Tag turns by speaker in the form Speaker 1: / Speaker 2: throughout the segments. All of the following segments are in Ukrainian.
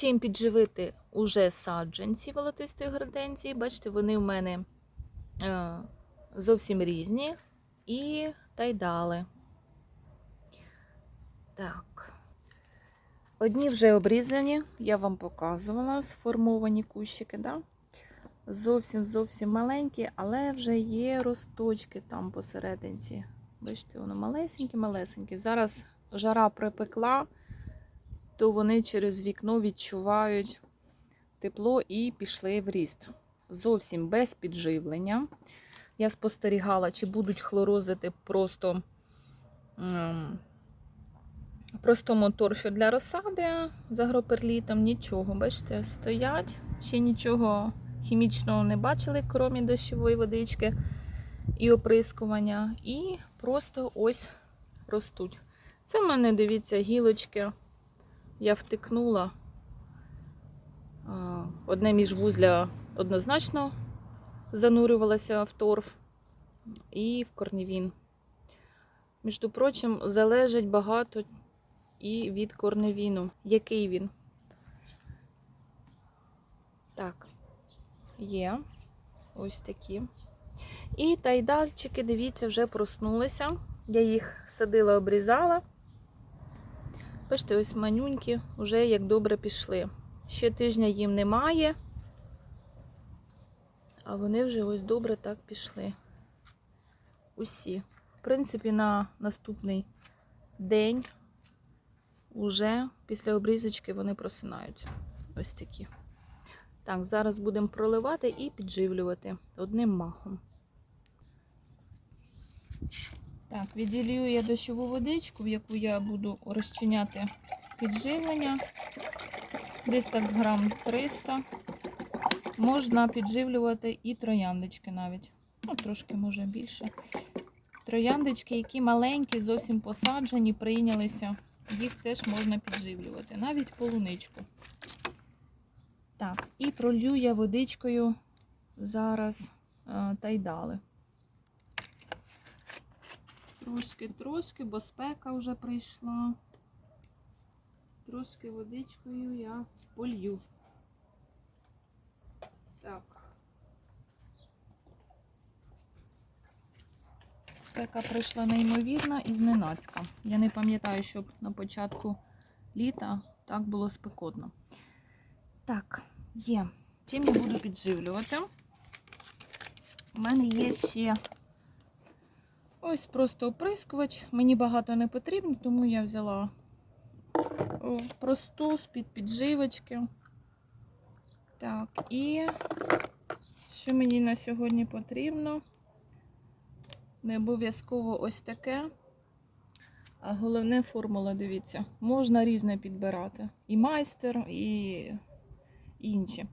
Speaker 1: Чим підживити уже саджанці волотистої гортензії. Бачите, вони в мене е, зовсім різні. І тайдали. Так. Одні вже обрізані, я вам показувала, сформовані кущики, да? Зовсім зовсім маленькі, але вже є росточки там посерединці. Бачите, воно малесенькі-малесенькі. Зараз жара припекла, то вони через вікно відчувають тепло і пішли в ріст. Зовсім без підживлення. Я спостерігала, чи будуть хлорозити просто ем, простому торфю для розсади з агроперлітом. Нічого, бачите, стоять. Ще нічого хімічного не бачили, крім дощової водички і оприскування. І просто ось ростуть. Це в мене, дивіться, гілочки. Я втикнула. Одне міжвузля однозначно занурювалося в торф і в корневін. Між прочим, залежить багато і від корневіну. Який він? Так, є ось такі. І тайдальчики, дивіться, вже проснулися. Я їх садила, обрізала. Бачите, ось манюньки вже як добре пішли. Ще тижня їм немає, а вони вже ось добре так пішли. Усі. В принципі, на наступний день, уже після обрізочки, вони просинаються. Ось такі. Так, зараз будемо проливати і підживлювати одним махом. Так, відділюю я дощову водичку, в яку я буду розчиняти підживлення. Десь так грам 300. Можна підживлювати і трояндочки навіть. Ну, трошки може більше. Трояндочки, які маленькі, зовсім посаджені, прийнялися. Їх теж можна підживлювати, навіть полуничку. Так, і пролью я водичкою зараз е, тайдали. Трошки-трошки, бо спека вже прийшла. Трошки водичкою я полью. Так. Спека прийшла неймовірна і зненацька. Я не пам'ятаю, щоб на початку літа так було спекотно. Так, є. Чим я буду підживлювати? У мене є ще ось просто оприскувач. Мені багато не потрібно, тому я взяла просту з-під підживочки. Так, і що мені на сьогодні потрібно? Не обов'язково ось таке. А головне формула, дивіться, можна різне підбирати. І майстер, і інші.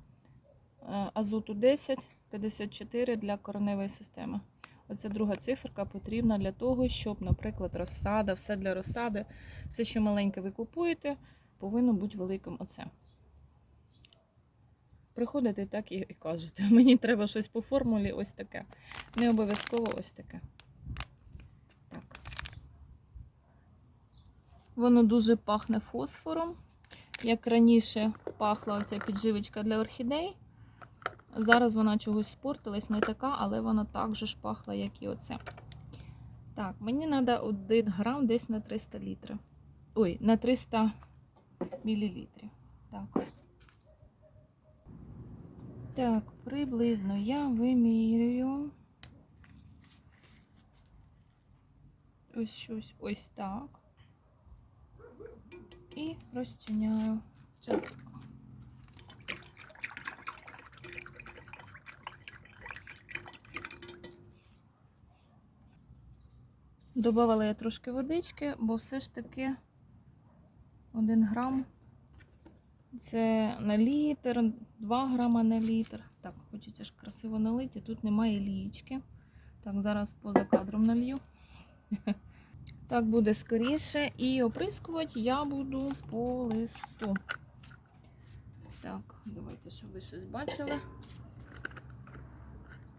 Speaker 1: Азоту 10, 54 для кореневої системи. Оця друга циферка потрібна для того, щоб, наприклад, розсада, все для розсади, все, що маленьке ви купуєте, повинно бути великим оце. Приходите так і, кажете, мені треба щось по формулі, ось таке. Не обов'язково ось таке. Так. Воно дуже пахне фосфором. Як раніше пахла оця підживочка для орхідей. Зараз вона чогось спортилась, не така, але вона так же ж пахла, як і оце. Так, мені треба 1 грам десь на 300 літрів. Ой, на 300 мілілітрів. Так. Так, приблизно я вимірюю. Ось щось ось так. І розчиняю. Так. Добавила я трошки водички, бо все ж таки 1 грам це на літр, 2 грама на літр. Так, хочеться ж красиво налити, тут немає лієчки. Так, зараз поза кадром налью. Так буде скоріше. І оприскувати я буду по листу. Так, давайте, щоб ви щось бачили.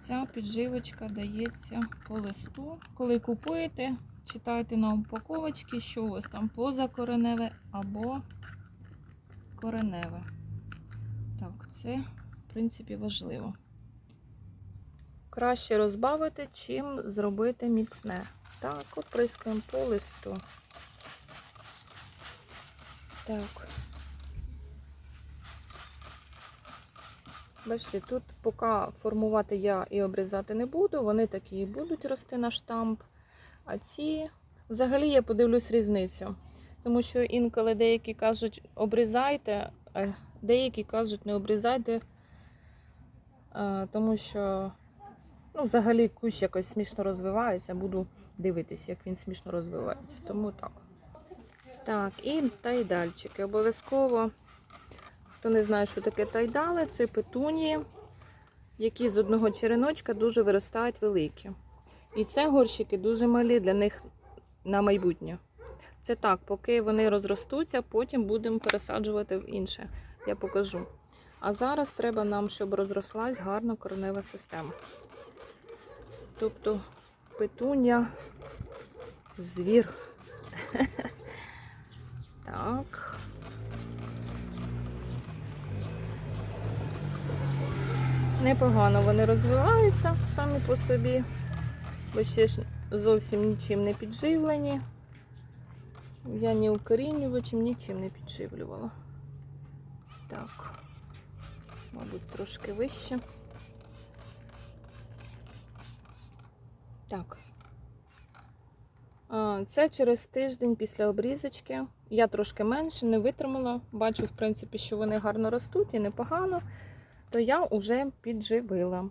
Speaker 1: Ця підживочка дається по листу. Коли купуєте, читайте на упаковочці, що у вас там позакореневе або кореневе. Так, це, в принципі, важливо. Краще розбавити, чим зробити міцне. Так, оприскуємо по листу. Так. Бачите, тут поки формувати я і обрізати не буду, вони такі і будуть рости на штамп. А ці взагалі я подивлюсь різницю. Тому що інколи деякі кажуть, обрізайте, а деякі кажуть, не обрізайте, тому що ну, взагалі кущ якось смішно розвивається, буду дивитися, як він смішно розвивається. Тому так. Так, і тайдальчики. Обов'язково, хто не знає, що таке тайдали, це петунії, які з одного череночка дуже виростають великі. І це горщики дуже малі для них на майбутнє. Це так, поки вони розростуться, потім будемо пересаджувати в інше. Я покажу. А зараз треба нам, щоб розрослась гарна коренева система. Тобто петуня, звір. Так. Непогано вони розвиваються самі по собі, бо ще ж зовсім нічим не підживлені. Я ні укорінювачем, нічим не підживлювала. Так, мабуть, трошки вище. Так. Це через тиждень після обрізочки. Я трошки менше не витримала. Бачу, в принципі, що вони гарно ростуть і непогано, то я вже підживила.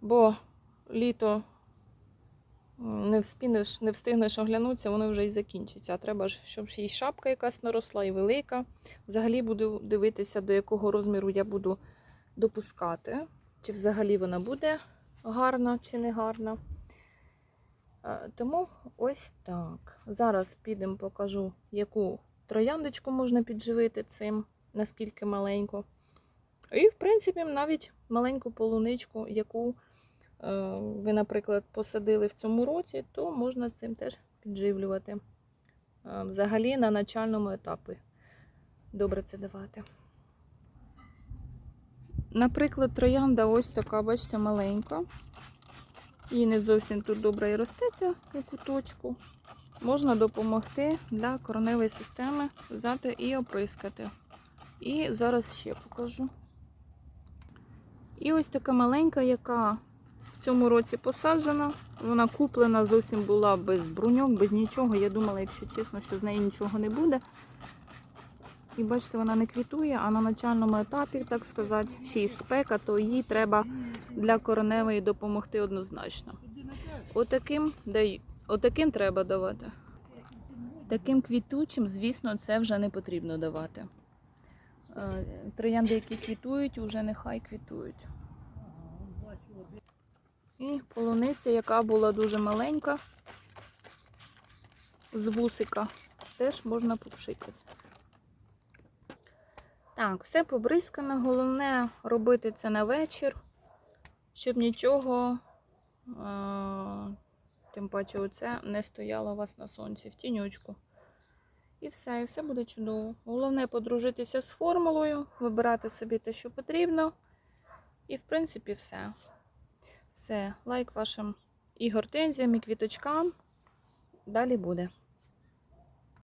Speaker 1: Бо літо не вспінеш, не встигнеш оглянутися, воно вже і закінчиться. А треба ж, щоб ще й шапка якась наросла, і велика. Взагалі буду дивитися, до якого розміру я буду допускати. Чи взагалі вона буде гарна, чи не гарна. Е, Тому ось так. Зараз підемо, покажу, яку трояндочку можна підживити цим, наскільки маленько. І, в принципі, навіть маленьку полуничку, яку е, ви, наприклад, посадили в цьому році, то можна цим теж підживлювати. Е, Взагалі на начальному етапі добре це давати. Наприклад, троянда ось така, бачите, маленька. І не зовсім тут добре і ростеться у куточку. Можна допомогти для кореневої системи взяти і оприскати. І зараз ще покажу. І ось така маленька, яка в цьому році посаджена. Вона куплена, зовсім була без бруньок, без нічого. Я думала, якщо чесно, що з неї нічого не буде. І бачите, вона не квітує, а на начальному етапі, так сказати, ще й спека, то їй треба для кореневої допомогти однозначно. Отаким, отаким треба давати. Таким квітучим, звісно, це вже не потрібно давати. Е, Троянди, які квітують, вже нехай квітують. І полуниця, яка була дуже маленька, з вусика, теж можна попшикати. Так, все побризкано. Головне робити це на вечір, щоб нічого, тим паче оце, не стояло у вас на сонці в тінючку. І все, і все буде чудово. Головне подружитися з формулою, вибирати собі те, що потрібно. І, в принципі, все. Все, лайк вашим і гортензіям, і квіточкам. Далі буде.